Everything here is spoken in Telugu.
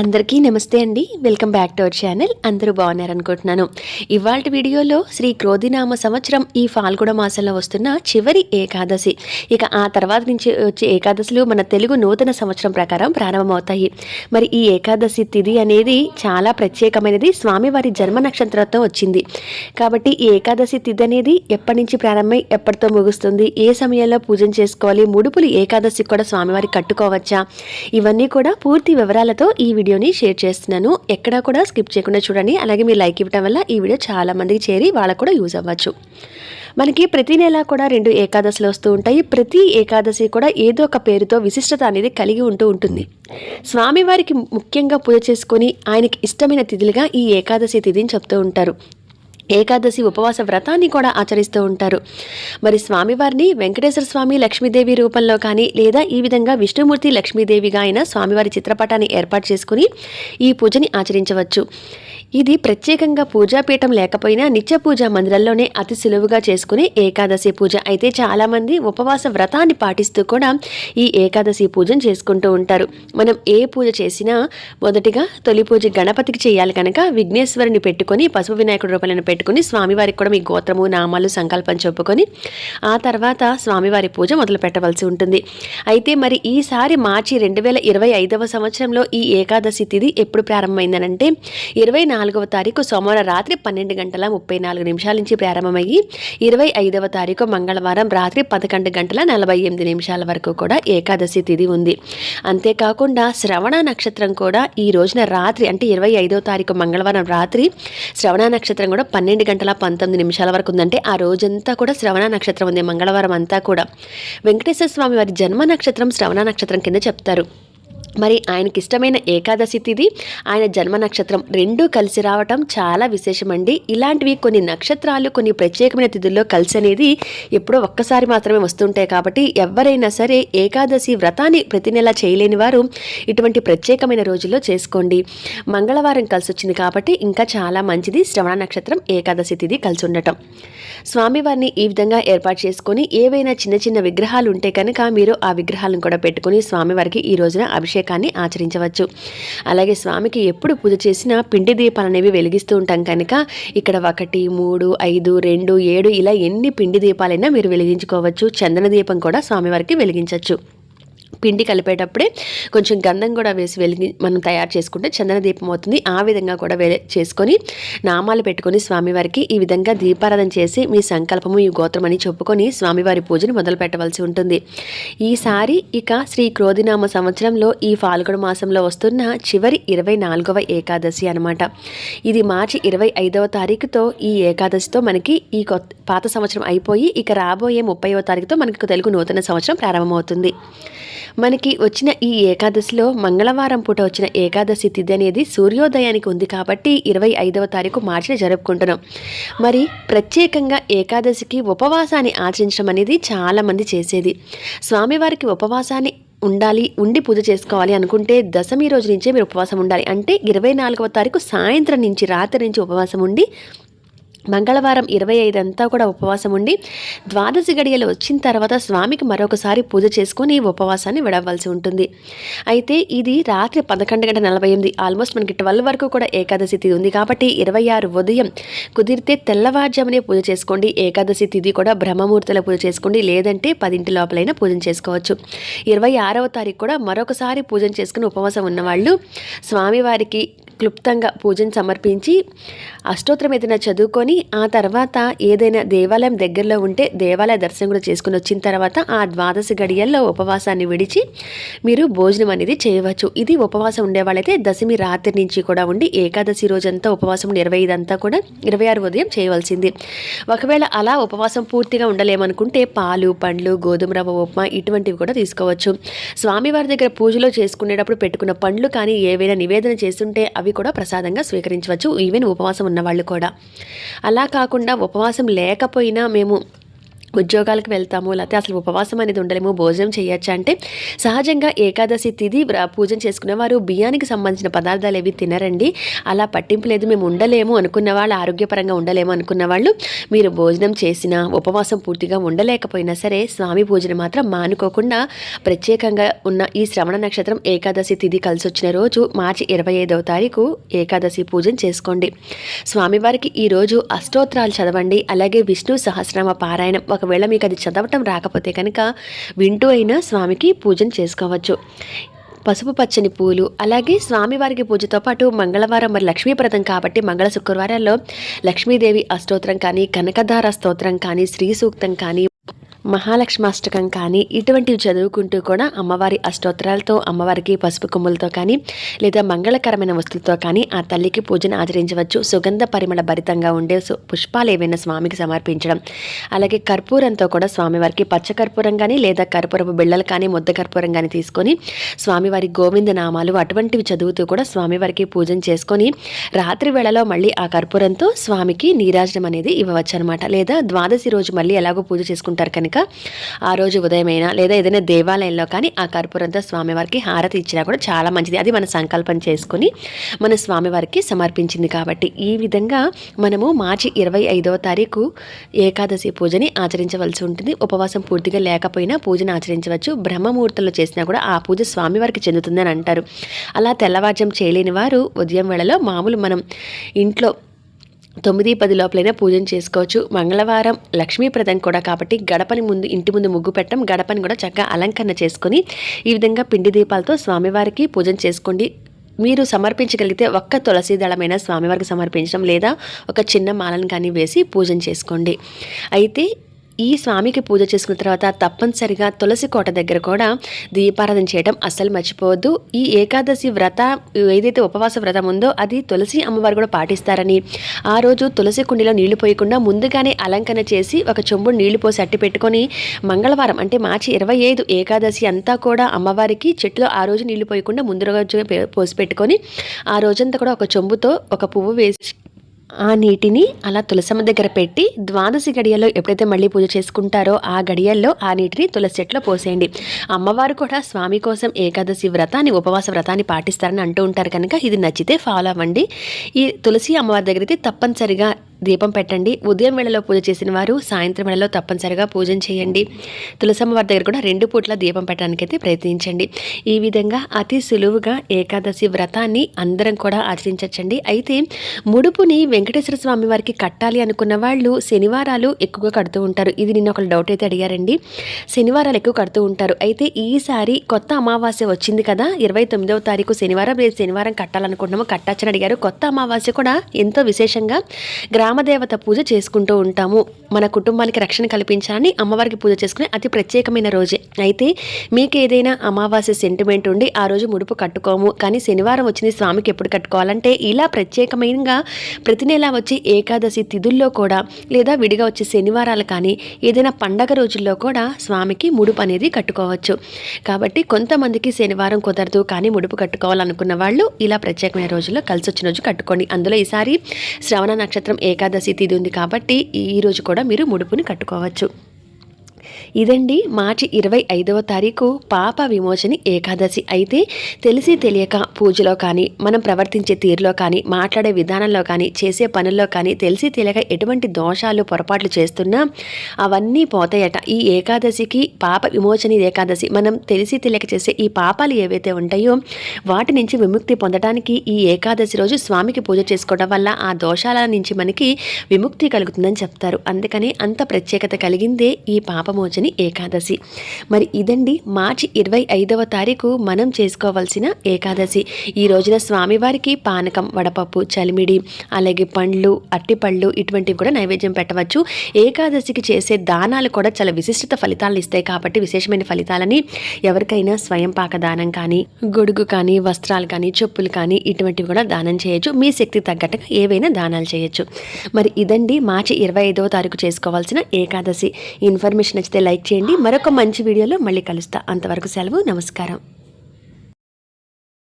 అందరికీ నమస్తే అండి. Welcome back to our channel. అందరూ బాగున్నారనుకుంటున్నాను ఇవాళ వీడియోలో శ్రీ క్రోధినామ సంవత్సరం ఈ ఫాల్గుణ మాసంలో వస్తున్న చివరి ఏకాదశి. ఇక ఆ తర్వాత నుంచి వచ్చే ఏకాదశులు మన తెలుగు నూతన సంవత్సరం ప్రకారం ప్రారంభమవుతాయి. మరి ఈ ఏకాదశి తిథి అనేది చాలా ప్రత్యేకమైనది. స్వామివారి జన్మ నక్షత్రంతో వచ్చింది. కాబట్టి ఈ ఏకాదశి తిథి అనేది ఎప్పటి నుంచి ప్రారంభమై ఎప్పటితో ముగుస్తుంది? ఏ సమయంలో పూజ చేసుకోవాలి? ముడుపులు ఏకాదశి కూడా స్వామివారి కట్టుకోవచ్చా? ఇవన్నీ కూడా పూర్తి వివరాలతో ఈ వీడియోని షేర్ చేస్తున్నాను. ఎక్కడా కూడా స్కిప్ చేయకుండా చూడండి. అలాగే మీరు లైక్ ఇవ్వడం వల్ల ఈ వీడియో చాలామందికి చేరి వాళ్ళకు కూడా యూజ్ అవ్వచ్చు. మనకి ప్రతి నెల కూడా రెండు ఏకాదశులు వస్తూ ఉంటాయి. ప్రతి ఏకాదశి కూడా ఏదో ఒక పేరుతో విశిష్టత అనేది కలిగి ఉంటూ ఉంటుంది. స్వామివారికి ముఖ్యంగా పూజ చేసుకొని ఆయనకి ఇష్టమైన తిథులుగా ఈ ఏకాదశి తిథిని చెప్తూ ఉంటారు. ఏకాదశి ఉపవాస వ్రతాన్ని కూడా ఆచరిస్తూ ఉంటారు. మరి స్వామివారిని వెంకటేశ్వర స్వామి లక్ష్మీదేవి రూపంలో కానీ లేదా ఈ విధంగా విష్ణుమూర్తి లక్ష్మీదేవిగా అయిన స్వామివారి చిత్రపటాన్ని ఏర్పాటు చేసుకుని ఈ పూజని ఆచరించవచ్చు. ఇది ప్రత్యేకంగా పూజాపీఠం లేకపోయినా నిత్య పూజ మందిరంలోనే అతి సులువుగా చేసుకునే ఏకాదశి పూజ అయితే చాలామంది ఉపవాస వ్రతాన్ని పాటిస్తూ కూడా ఈ ఏకాదశి పూజను చేసుకుంటూ ఉంటారు. మనం ఏ పూజ చేసినా మొదటిగా తొలి పూజ గణపతికి చేయాలి కనుక విఘ్నేశ్వరుని పెట్టుకొని పసుపు వినాయకుడి రూపాయలను పెట్టుకుని స్వామివారికి కూడా మీ గోత్రము నామాలు సంకల్పం చెప్పుకొని ఆ తర్వాత స్వామివారి పూజ మొదలు పెట్టవలసి ఉంటుంది. అయితే మరి ఈసారి మార్చి రెండు వేల ఇరవై ఐదవ సంవత్సరంలో ఈ ఏకాదశి తిథి ఎప్పుడు ప్రారంభమైందనంటే ఇరవై నాలుగవ తారీఖు సోమవారం రాత్రి పన్నెండు గంటల ముప్పై నాలుగు నిమిషాల నుంచి ప్రారంభమయ్యి ఇరవై ఐదవ తారీఖు మంగళవారం రాత్రి పదకొండు గంటల నలభై ఎనిమిది నిమిషాల వరకు కూడా ఏకాదశి తిథి ఉంది. అంతేకాకుండా శ్రవణ నక్షత్రం కూడా ఈ రోజున రాత్రి అంటే ఇరవై ఐదవ తారీఖు మంగళవారం రాత్రి శ్రవణ నక్షత్రం కూడా పన్నెండు గంటల పంతొమ్మిది నిమిషాల వరకు ఉందంటే ఆ రోజంతా కూడా శ్రవణ నక్షత్రం ఉంది మంగళవారం అంతా కూడా. వెంకటేశ్వర స్వామి వారి జన్మ నక్షత్రం శ్రవణ నక్షత్రం కింద చెప్తారు. మరి ఆయనకి ఇష్టమైన ఏకాదశి తిది. ఆయన జన్మ నక్షత్రం రెండూ కలిసి రావటం చాలా విశేషమండి. ఇలాంటివి కొన్ని నక్షత్రాలు కొన్ని ప్రత్యేకమైన తిథుల్లో కలిసి అనేది ఎప్పుడో ఒక్కసారి మాత్రమే వస్తుంటాయి కాబట్టి ఎవరైనా సరే ఏకాదశి వ్రతాన్ని ప్రతి నెల చేయలేని వారు ఇటువంటి ప్రత్యేకమైన రోజుల్లో చేసుకోండి. మంగళవారం కలిసి వచ్చింది కాబట్టి ఇంకా చాలా మంచిది శ్రవణ నక్షత్రం ఏకాదశి తిథి కలిసి ఉండటం స్వామివారిని ఈ విధంగా ఏర్పాటు చేసుకొని ఏవైనా చిన్న చిన్న విగ్రహాలు ఉంటే కనుక మీరు ఆ విగ్రహాలను కూడా పెట్టుకుని స్వామివారికి ఈ రోజున అభిషేకాన్ని ఆచరించవచ్చు. అలాగే స్వామికి ఎప్పుడు పూజ చేసినా పిండి దీపాలు అనేవి వెలిగిస్తూ ఉంటాం కనుక ఇక్కడ ఒకటి మూడు ఐదు రెండు ఏడు ఇలా ఎన్ని పిండి దీపాలైనా మీరు వెలిగించుకోవచ్చు. చందన దీపం కూడా స్వామివారికి వెలిగించవచ్చు. పిండి కలిపేటప్పుడే కొంచెం గంధం కూడా వేసి వెలిగి మనం తయారు చేసుకుంటే చందన దీపం అవుతుంది. ఆ విధంగా కూడా వే చేసుకొని నామాలు పెట్టుకొని స్వామివారికి ఈ విధంగా దీపారాధన చేసి మీ సంకల్పము ఈ గోత్రం అని చెప్పుకొని స్వామివారి పూజను మొదలు పెట్టవలసి ఉంటుంది. ఈసారి ఇక శ్రీ క్రోధినామ సంవత్సరంలో ఈ ఫాల్గుణ మాసంలో వస్తున్న చివరి ఇరవై నాలుగవ ఏకాదశి అనమాట ఇది మార్చి ఇరవై ఐదవ తారీఖుతో ఈ ఏకాదశితో మనకి ఈ కొత్త పాత సంవత్సరం అయిపోయి ఇక రాబోయే ముప్పైవ తారీఖుతో మనకి తెలుగు నూతన సంవత్సరం ప్రారంభమవుతుంది. మనకి వచ్చిన ఈ ఏకాదశిలో మంగళవారం పూట వచ్చిన ఏకాదశి తిథి అనేది సూర్యోదయానికి ఉంది కాబట్టి ఇరవై ఐదవ తారీఖు మార్చిన జరుపుకుంటున్నాం. మరి ప్రత్యేకంగా ఏకాదశికి ఉపవాసాన్ని ఆచరించడం అనేది చాలామంది చేసేది. స్వామివారికి ఉపవాసాన్ని ఉండాలి ఉండి పూజ చేసుకోవాలి అనుకుంటే దశమి రోజు నుంచే మీరు ఉపవాసం ఉండాలి. అంటే ఇరవై నాలుగవ తారీఖు సాయంత్రం నుంచి రాత్రి నుంచి ఉపవాసం ఉండి మంగళవారం ఇరవై ఐదు అంతా కూడా ఉపవాసం ఉండి ద్వాదశి గడియలు వచ్చిన తర్వాత స్వామికి మరొకసారి పూజ చేసుకొని ఉపవాసాన్ని విడవలసి ఉంటుంది. అయితే ఇది రాత్రి పదకొండు గంట నలభై ఎనిమిది ఆల్మోస్ట్ మనకి ట్వెల్వ్ వరకు కూడా ఏకాదశి తిథి ఉంది కాబట్టి ఇరవై ఆరు ఉదయం కుదిరితే తెల్లవారుజామునే పూజ చేసుకోండి. ఏకాదశి తిథి కూడా బ్రహ్మముహూర్తంలో పూజ చేసుకోండి. లేదంటే పదింటి లోపలైనా పూజ చేసుకోవచ్చు. ఇరవై ఆరవ తారీఖు కూడా మరొకసారి పూజ చేసుకుని ఉపవాసం ఉన్నవాళ్ళు స్వామివారికి క్లుప్తంగా పూజను సమర్పించి అష్టోత్తరం ఏదైనా చదువుకొని ఆ తర్వాత ఏదైనా దేవాలయం దగ్గరలో ఉంటే దేవాలయ దర్శనం కూడా చేసుకుని వచ్చిన తర్వాత ఆ ద్వాదశ గడియల్లో ఉపవాసాన్ని విడిచి మీరు భోజనం అనేది చేయవచ్చు. ఇది ఉపవాసం ఉండేవాళ్ళైతే దశమి రాత్రి నుంచి కూడా ఉండి ఏకాదశి రోజంతా ఉపవాసం ఇరవై ఐదు అంతా కూడా ఇరవై ఆరు ఉదయం చేయవలసింది. ఒకవేళ అలా ఉపవాసం పూర్తిగా ఉండలేమనుకుంటే పాలు పండ్లు గోధుమ రవ్వ ఉప్మా ఇటువంటివి కూడా తీసుకోవచ్చు. స్వామివారి దగ్గర పూజలో చేసుకునేటప్పుడు పెట్టుకున్న పండ్లు కానీ ఏవైనా నివేదన చేస్తుంటే అవి కూడా ప్రసాదంగా స్వీకరించవచ్చు. ఈవెన్ ఉపవాసం ఉన్నవాళ్ళు కూడా. అలా కాకుండా ఉపవాసం లేకపోయినా మేము ఉద్యోగాలకు వెళ్తాము లేకపోతే అసలు ఉపవాసం అనేది ఉండలేము భోజనం చేయొచ్చు అంటే సహజంగా ఏకాదశి తిథి పూజన చేసుకునే వారు బియ్యానికి సంబంధించిన పదార్థాలు ఏవి తినరండి. అలా పట్టింపు లేదు మేము ఉండలేము అనుకున్న వాళ్ళు ఆరోగ్యపరంగా ఉండలేము అనుకున్న వాళ్ళు మీరు భోజనం చేసినా ఉపవాసం పూర్తిగా ఉండలేకపోయినా సరే స్వామి పూజను మాత్రం మానుకోకుండా ప్రత్యేకంగా ఉన్న ఈ శ్రవణ నక్షత్రం ఏకాదశి తిథి కలిసి వచ్చిన రోజు మార్చి ఇరవై ఐదవ తారీఖు ఏకాదశి పూజన చేసుకోండి. స్వామివారికి ఈరోజు అష్టోత్తరాలు చదవండి అలాగే విష్ణు సహస్రనామ పారాయణం ఒక ఒకవేళ మీకు అది చదవటం రాకపోతే కనుక వింటూ అయినా స్వామికి పూజను చేసుకోవచ్చు. పసుపు పచ్చని పూలు అలాగే స్వామివారికి పూజతో పాటు మంగళవారం మరి లక్ష్మీప్రదం కాబట్టి మంగళ శుక్రవారాల్లో లక్ష్మీదేవి అష్టోత్రం కానీ కనకధార స్తోత్రం కానీ శ్రీ సూక్తం కానీ మహాలక్ష్మాష్టకం కానీ ఇటువంటివి చదువుకుంటూ కూడా అమ్మవారి అష్టోత్తరాలతో అమ్మవారికి పసుపు కొమ్ములతో కానీ లేదా మంగళకరమైన వస్తువులతో కానీ ఆ తల్లికి పూజను ఆచరించవచ్చు. సుగంధ పరిమళ భరితంగా ఉండే పుష్పాలు ఏవైనా స్వామికి సమర్పించడం. అలాగే కర్పూరంతో కూడా స్వామివారికి పచ్చ కర్పూరం కానీ లేదా కర్పూరపు బిళ్ళలు కానీ ముద్ద కర్పూరం కానీ తీసుకొని స్వామివారి గోవింద నామాలు అటువంటివి చదువుతూ కూడా స్వామివారికి పూజన చేసుకొని రాత్రి వేళలో మళ్ళీ ఆ కర్పూరంతో స్వామికి నీరాజనం అనేది ఇవ్వవచ్చు అనమాట లేదా ద్వాదశి రోజు మళ్ళీ ఎలాగో పూజ చేసుకుంటారు కనుక ఆ రోజు ఉదయమైనా లేదా ఏదైనా దేవాలయంలో కానీ ఆ కర్పూరంతో స్వామివారికి హారతి ఇచ్చినా కూడా చాలా మంచిది. అది మన సంకల్పం చేసుకొని మన స్వామివారికి సమర్పించింది కాబట్టి ఈ విధంగా మనము మార్చి ఇరవై ఐదవ తారీఖు ఏకాదశి పూజని ఆచరించవలసి ఉంటుంది. ఉపవాసం పూర్తిగా లేకపోయినా పూజను ఆచరించవచ్చు. బ్రహ్మముహూర్తంలో చేసినా కూడా ఆ పూజ స్వామివారికి చెందుతుందని అంటారు. అలా తెల్లవారుజం చేయలేని వారు ఉదయం వేళలో మామూలు మనం ఇంట్లో తొమ్మిది పది లోపలైనా పూజన చేసుకోవచ్చు. మంగళవారం లక్ష్మీప్రదం కూడా కాబట్టి గడపని ముందు ఇంటి ముందు ముగ్గు పెట్టడం గడపని కూడా చక్కగా అలంకరణ చేసుకొని ఈ విధంగా పిండి దీపాలతో స్వామివారికి పూజను చేసుకోండి. మీరు సమర్పించగలిగితే ఒక్క తులసి దళమైన స్వామివారికి సమర్పించడం లేదా ఒక చిన్న మాలను కానీ వేసి పూజన చేసుకోండి. అయితే ఈ స్వామికి పూజ చేసుకున్న తర్వాత తప్పనిసరిగా తులసి కోట దగ్గర కూడా దీపారాధన చేయడం అస్సలు మర్చిపోవద్దు. ఈ ఏకాదశి వ్రత ఏదైతే ఉపవాస వ్రతం ఉందో అది తులసి అమ్మవారు కూడా పాటిస్తారని. ఆ రోజు తులసి కుండీలో నీళ్ళు పోయకుండా ముందుగానే అలంకరణ చేసి ఒక చెంబు నీళ్ళు పోసి అట్టి పెట్టుకొని మంగళవారం అంటే మార్చి ఇరవై ఐదు ఏకాదశి అంతా కూడా అమ్మవారికి చెట్టులో ఆ రోజు నీళ్ళు పోయకుండా ముందు రోజు పోసి పెట్టుకొని ఆ రోజంతా కూడా ఒక చెంబుతో ఒక పువ్వు వేసి ఆ నీటిని అలా తులసమ్మ దగ్గర పెట్టి ద్వాదశి గడియల్లో ఎప్పుడైతే మళ్ళీ పూజ చేసుకుంటారో ఆ గడియల్లో ఆ నీటిని తులసి చెట్లో పోసేయండి. అమ్మవారు కూడా స్వామి కోసం ఏకాదశి వ్రతాన్ని ఉపవాస వ్రతాన్ని పాటిస్తారని అంటూ ఉంటారు కనుక ఇది నచ్చితే ఫాలో అవ్వండి. ఈ తులసి అమ్మవారి దగ్గరైతే తప్పనిసరిగా దీపం పెట్టండి. ఉదయం వేళలో పూజ చేసిన వారు సాయంత్రం వేళలో తప్పనిసరిగా పూజన చేయండి. తులసమ్మ వారి దగ్గర కూడా రెండు పూట్ల దీపం పెట్టడానికైతే ప్రయత్నించండి. ఈ విధంగా అతి సులువుగా ఏకాదశి వ్రతాన్ని అందరం కూడా ఆచరించచ్చండి. అయితే ముడుపుని వెంకటేశ్వర స్వామి వారికి కట్టాలి అనుకున్న వాళ్ళు శనివారాలు ఎక్కువగా కడుతూ ఉంటారు. ఇది నిన్న ఒక డౌట్ అయితే అడిగారండి. శనివారాలు ఎక్కువ కడుతూ ఉంటారు. అయితే ఈసారి కొత్త అమావాస్య వచ్చింది కదా ఇరవై తొమ్మిదవ తారీఖు శనివారం రేపు శనివారం కట్టాలనుకుంటున్నాము కట్టచ్చని అడిగారు. కొత్త అమావాస్య కూడా ఎంతో విశేషంగా గ్రా గ్రామదేవత పూజ చేసుకుంటూ ఉంటాము. మన కుటుంబానికి రక్షణ కల్పించాలని అమ్మవారికి పూజ చేసుకునే అతి ప్రత్యేకమైన రోజే. అయితే మీకు ఏదైనా అమావాస్య సెంటిమెంట్ ఉండి ఆ రోజు ముడుపు కట్టుకోము. కానీ శనివారం వచ్చింది స్వామికి ఎప్పుడు కట్టుకోవాలంటే ఇలా ప్రత్యేకమైనగా ప్రతి నెల వచ్చే ఏకాదశి తిథుల్లో కూడా లేదా విడిగా వచ్చే శనివారాలు కానీ ఏదైనా పండగ రోజుల్లో కూడా స్వామికి ముడుపు అనేది కట్టుకోవచ్చు. కాబట్టి కొంతమందికి శనివారం కుదరదు కానీ ముడుపు కట్టుకోవాలనుకున్న వాళ్ళు ఇలా ప్రత్యేకమైన రోజుల్లో కలిసి వచ్చిన రోజు కట్టుకోండి. అందులో ఈసారి శ్రవణ నక్షత్రం ఏ ఏకాదశి తిది ఉంది కాబట్టి ఈరోజు కూడా మీరు ముడుపుని కట్టుకోవచ్చు. ఇదండి మార్చి ఇరవై ఐదవ తారీఖు పాప విమోచని ఏకాదశి. అయితే తెలిసి తెలియక పూజలో కానీ మనం ప్రవర్తించే తీరులో కానీ మాట్లాడే విధానంలో కానీ చేసే పనుల్లో కానీ తెలిసి తెలియక ఎటువంటి దోషాలు పొరపాట్లు చేస్తున్నా అవన్నీ పోతాయట. ఈ ఏకాదశికి పాప విమోచని ఏకాదశి మనం తెలిసి తెలియక చేసే ఈ పాపాలు ఏవైతే ఉంటాయో వాటి నుంచి విముక్తి పొందడానికి ఈ ఏకాదశి రోజు స్వామికి పూజ చేసుకోవడం వల్ల ఆ దోషాల నుంచి మనకి విముక్తి కలుగుతుందని చెప్తారు. అందుకని అంత ప్రత్యేకత కలిగిందే ఈ పాపమోచన రోజుని ఏకాదశి. మరి ఇదండి మార్చి ఇరవై ఐదవ తారీఖు మనం చేసుకోవాల్సిన ఏకాదశి. ఈ రోజున స్వామివారికి పానకం వడపప్పు చలిమిడి అలాగే పండ్లు అట్టిపళ్ళు ఇటువంటివి కూడా నైవేద్యం పెట్టవచ్చు. ఏకాదశికి చేసే దానాలు కూడా చాలా విశిష్టత ఫలితాలను ఇస్తాయి కాబట్టి విశేషమైన ఫలితాలని ఎవరికైనా స్వయం పాక దానం కానీ గొడుగు కానీ వస్త్రాలు కానీ చెప్పులు కానీ ఇటువంటివి కూడా దానం చేయొచ్చు. మీ శక్తి తగ్గట్టుగా ఏవైనా దానాలు చేయొచ్చు. మరి ఇదండి మార్చి ఇరవై ఐదవ తారీఖు చేసుకోవాల్సిన ఏకాదశి. ఇన్ఫర్మేషన్ నచ్చితే లైక్ చేయండి. మరొక మంచి వీడియోలో మళ్ళీ కలుస్తా. అంతవరకు సెలవు నమస్కారం.